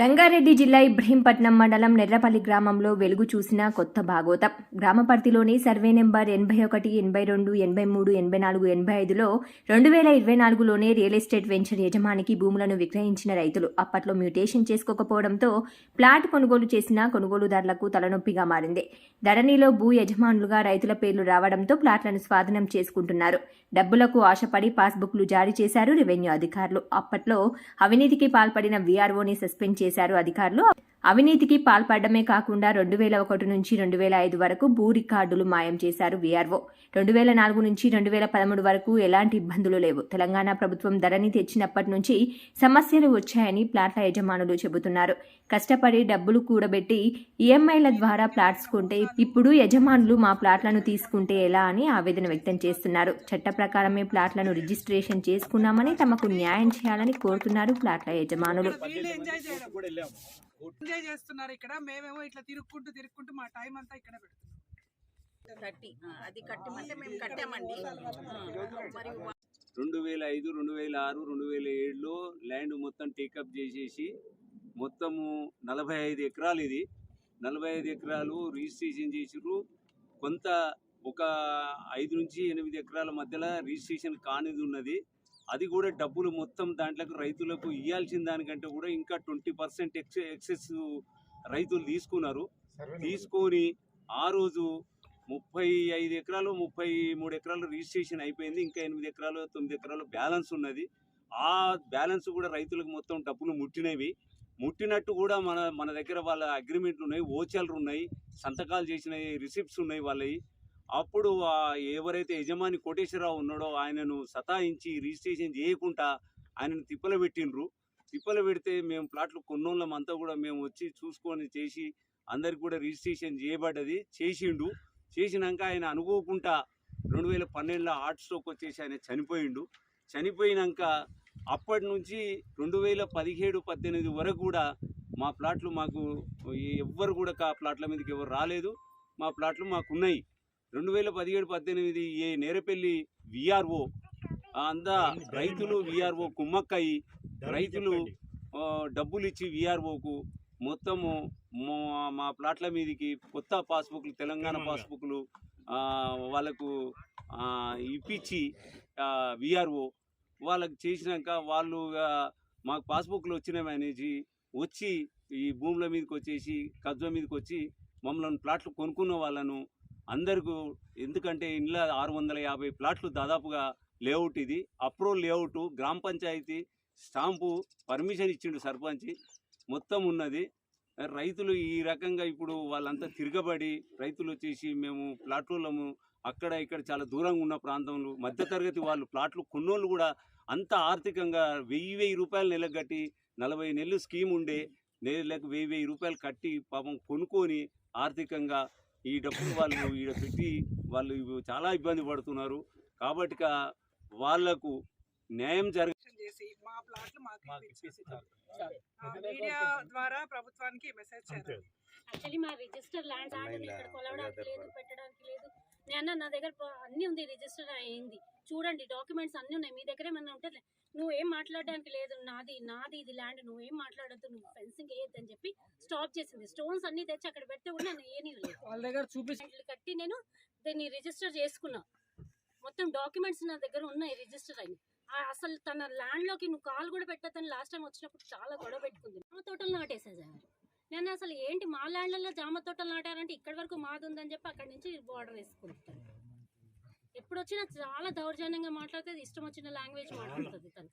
రంగారెడ్డి జిల్లా ఇబ్రహీంపట్నం మండలం నెర్రపల్లి గ్రామంలో వెలుగు చూసిన కొత్త భాగోతం. గ్రామ పరిధిలోని సర్వే నెంబర్ ఎనభై ఒకటి ఎనభై రెండు ఎనభై మూడు ఎనభై నాలుగు ఎనభై ఐదులో రెండు వేల ఇరవై నాలుగులోనే రియల్ ఎస్టేట్ వెంచర్ యజమానికి భూములను విక్రయించిన రైతులు. అప్పట్లో మ్యూటేషన్ చేసుకోకపోవడంతో ప్లాట్ కొనుగోలు చేసిన కొనుగోలుదారులకు తలనొప్పిగా మారింది. ధరణిలో భూ యజమానులుగా రైతుల పేర్లు రావడంతో ప్లాట్లను స్వాధీనం చేసుకుంటున్నారు. డబ్బులకు ఆశపడి పాస్బుక్లు జారీ చేశారు రెవెన్యూ అధికారులు. అప్పట్లో అవినీతికి పాల్పడిన వీఆర్ఓని సస్పెండ్ చేశారు. అధికారులు. అవినీతికి పాల్పడమే కాకుండా రెండు వేల ఒకటి నుంచి రెండు వేల ఐదు వరకు భూ రికార్డులు మాయం చేశారు వీఆర్ఓ. రెండు వేల నాలుగు నుంచి రెండు వేల పదమూడు వరకు ఎలాంటి ఇబ్బందులు లేవు. తెలంగాణ ప్రభుత్వం ధరని తెచ్చినప్పటి నుంచి సమస్యలు వచ్చాయని ప్లాట్ల యజమానులు చెబుతున్నారు. కష్టపడి డబ్బులు కూడబెట్టి ఈఎంఐల ద్వారా ప్లాట్స్ కొంటే ఇప్పుడు యజమానులు మా ప్లాట్లను తీసుకుంటే ఎలా అని ఆవేదన వ్యక్తం చేస్తున్నారు. చట్ట ప్రకారమే ప్లాట్లను రిజిస్ట్రేషన్ చేసుకున్నామని తమకు న్యాయం చేయాలని కోరుతున్నారు ప్లాట్ల యజమానులు. ఎంజాయ్ చేస్తున్నారు ఇక్కడ. మేమేమో ఇట్లా తిరుక్కుంటూ తిరుక్కుంటూ మా టైం అంతా ఇక్కడ పెడుతున్నాం. కట్టి ఆ, అది కట్టమంటే మేము కట్టామండి. రెండు వేల ఐదు రెండు వేల ఆరు రెండు వేల ఏడులో ల్యాండ్ మొత్తం టేకప్ చేసేసి మొత్తము నలభై ఐదు ఎకరాలు ఇది. నలభై ఐదు ఎకరాలు రిజిస్ట్రేషన్ చేసిర్రు. కొంత ఒక ఐదు నుంచి ఎనిమిది ఎకరాల మధ్యలో రిజిస్ట్రేషన్ కానిది ఉన్నది. అది కూడా డబ్బులు మొత్తం దాంట్లోకి రైతులకు ఇవ్వాల్సిన దానికంటే కూడా ఇంకా ట్వంటీ పర్సెంట్ ఎక్స్ ఎక్సెస్ రైతులు తీసుకున్నారు. తీసుకొని ఆ రోజు ముప్పై ఐదు ఎకరాలు ముప్పై మూడు ఎకరాలు రిజిస్ట్రేషన్ అయిపోయింది. ఇంకా ఎనిమిది ఎకరాలు తొమ్మిది ఎకరాలు బ్యాలెన్స్ ఉన్నది. ఆ బ్యాలెన్స్ కూడా రైతులకు మొత్తం డబ్బులు ముట్టినవి. ముట్టినట్టు కూడా మన మన దగ్గర వాళ్ళ అగ్రిమెంట్లు ఉన్నాయి ఓచర్లు ఉన్నాయి సంతకాలు చేసిన రిసిప్ట్స్ ఉన్నాయి వాళ్ళవి. అప్పుడు ఆ ఎవరైతే యజమాని కోటేశ్వరరావు ఉన్నాడో ఆయనను సతాయించి రిజిస్ట్రేషన్ చేయకుండా ఆయనను తిప్పలు పెట్టిండ్రు. తిప్పలు పెడితే మేము ప్లాట్లు కొన్నోళ్ళం అంతా కూడా మేము వచ్చి చూసుకొని చేసి అందరికి కూడా రిజిస్ట్రేషన్ చేయబడ్డది చేసిండు. చేసినాక ఆయన అనుకోకుండా రెండు వేల పన్నెండులో హార్ట్ స్ట్రోక్ వచ్చేసి ఆయన చనిపోయిండు. చనిపోయినాక అప్పటి నుంచి రెండు వేల పదిహేడు పద్దెనిమిది వరకు కూడా మా ప్లాట్లు మాకు ఎవ్వరు కూడా ఆ ప్లాట్ల మీదకి ఎవరు రాలేదు. మా ప్లాట్లు మాకున్నాయి. రెండు వేల పదిహేడు పద్దెనిమిది ఏ నేరపల్లి విఆర్ఓ అందా రైతులు విఆర్ఓ కుమ్మక్కయి రైతులు డబ్బులు ఇచ్చి విఆర్ఓకు మొత్తము మా- మా ప్లాట్ల మీదకి కొత్త పాస్బుక్లు తెలంగాణ పాస్బుక్లు వాళ్ళకు ఇప్పించి విఆర్ఓ వాళ్ళకి చేసినాక వాళ్ళు మాకు పాస్బుక్లు వచ్చినాయి అనేసి వచ్చి ఈ భూముల మీదకి వచ్చేసి కబ్జా మీదకి వచ్చి మమ్మల్ని ప్లాట్లు కొనుక్కున్న వాళ్ళను అందరికీ ఎందుకంటే ఇంట్లో ఆరు వందల యాభై ప్లాట్లు దాదాపుగా లేఅవుట్ ఇది. అప్రూవల్ లేఅవుట్ గ్రామ పంచాయతీ స్టాంపు పర్మిషన్ ఇచ్చిండు సర్పంచ్. మొత్తం ఉన్నది. రైతులు ఈ రకంగా ఇప్పుడు వాళ్ళంతా తిరగబడి రైతులు వచ్చేసి మేము ప్లాట్లము అక్కడ ఇక్కడ చాలా దూరంగా ఉన్న ప్రాంతంలో మధ్యతరగతి వాళ్ళు ప్లాట్లు కొన్నోళ్ళు కూడా అంత ఆర్థికంగా వెయ్యి వెయ్యి రూపాయలు నెలకు కట్టి నలభై నెలలు స్కీమ్ ఉండే నెలకు వెయ్యి వెయ్యి రూపాయలు కట్టి పాపం కొనుక్కొని ఆర్థికంగా ఈ డబ్బులు వాళ్ళు ఈడ పెట్టి వాళ్ళు ఇవి చాలా ఇబ్బంది పడుతున్నారు. కాబట్టి వాళ్ళకు న్యాయం జరగ చేసి మా ప్లాట్లు మాకు ఇప్పించాలి. ఆ, మీడియా ద్వారా ప్రభుత్వానికి మెసేజ్ చేయాలి యాక్చువల్లీ మా రిజిస్టర్ ల్యాండ్ ఇక్కడ కొలవడానికి లేదు నేను నా దగ్గర అన్నీ ఉంది రిజిస్టర్ అయింది. చూడండి డాక్యుమెంట్స్ అన్నీ ఉన్నాయి. మీ దగ్గర ఏమన్నా ఉంటే నువ్వు ఏం మాట్లాడడానికి లేదు నాది నాది ఇది ల్యాండ్ నువ్వు ఏం మాట్లాడద్దు నువ్వు ఫెన్సింగ్ వేయద్దని చెప్పి స్టాప్ చేసింది. స్టోన్స్ అన్ని తెచ్చి అక్కడ పెడితే కూడా నేను ఏమీ లేదు వాళ్ళ దగ్గర చూపించి కట్టి నేను దీన్ని రిజిస్టర్ చేసుకున్నా. మొత్తం డాక్యుమెంట్స్ నా దగ్గర ఉన్నాయి రిజిస్టర్ అయ్యి. అసలు తన ల్యాండ్లోకి నువ్వు కాల్ కూడా పెట్టద్దని లాస్ట్ టైం వచ్చినప్పుడు చాలా గొడవ పెట్టుకుంది. జామ తోటలు నాటేసేసారు నేను అసలు ఏంటి మా ల్యాండ్లలో జామ తోటలు నాటారంటే ఇక్కడి వరకు మాది ఉందని చెప్పి అక్కడి నుంచి బార్డర్ వేసుకుంటాను ఎప్పుడు వచ్చినా చాలా దౌర్జన్యంగా మాట్లాడుతుంది ఇష్టం వచ్చిన లాంగ్వేజ్ మాట్లాడుతుంది తను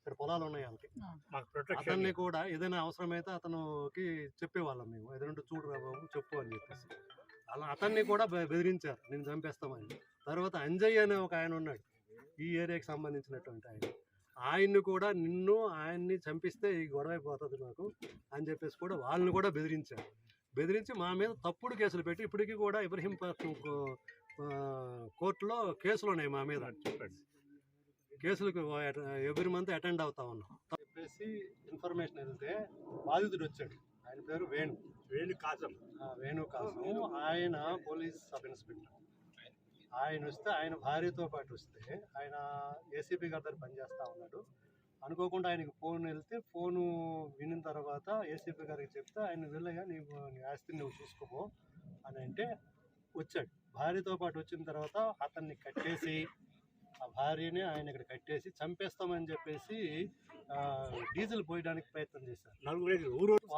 ఇక్కడ పొలాలు ఉన్నాయి వాళ్ళకి. మాకు ప్రొటెక్షన్ అతన్ని కూడా ఏదైనా అవసరమైతే అతనుకి చెప్పేవాళ్ళం మేము. ఏదైనా చూడు రా బాబు చెప్పు అని చెప్పేసి. అలా అతన్ని కూడా బె- బెదిరించారు. నేను చంపేస్తామని. తర్వాత అంజయ్య అనే ఒక ఆయన ఉన్నాడు. ఈ ఏరియాకి సంబంధించినటువంటి ఆయన. ఆయన్ని కూడా నిన్ను ఆయన్ని చంపిస్తే ఈ గొడవ అయిపోతుంది నాకు అని చెప్పేసి కూడా వాళ్ళని కూడా బెదిరించారు. బెదిరించి మా మీద తప్పుడు కేసులు పెట్టి ఇప్పటికీ కూడా ఇబ్రహీంపట్నం కోర్టులో కేసులు ఉన్నాయి మా మీద. కేసులకు ఎవ్రీ మంత్ అటెండ్ అవుతా ఉన్నాం. చెప్పేసి ఇన్ఫర్మేషన్ వెళ్తే బాధితుడు వచ్చాడు. ఆయన పేరు వేణు. వేణు కాసం ఆ, వేణు కాసం ఆయన పోలీస్ సబ్ ఇన్స్పెక్టర్. ఆయన వస్తే ఆయన భార్యతో పాటు వస్తే ఆయన ఏసీపీ గారి దగ్గర పనిచేస్తూ ఉన్నాడు. అనుకోకుండా ఆయనకి ఫోన్ వెళ్తే ఫోను వినిన తర్వాత ఏసీపీ గారికి చెప్తే ఆయన వెళ్ళగా నీవు నీ ఆస్తిని నువ్వు చూసుకోపో అని అంటే వచ్చాడు. భార్యతో పాటు వచ్చిన తర్వాత అతన్ని కట్టేసి ఆ భార్యని ఆయన ఇక్కడ కట్టేసి చంపేస్తామని చెప్పేసి డీజిల్ పోయడానికి ప్రయత్నం చేశారు. నలుగురు ఊరు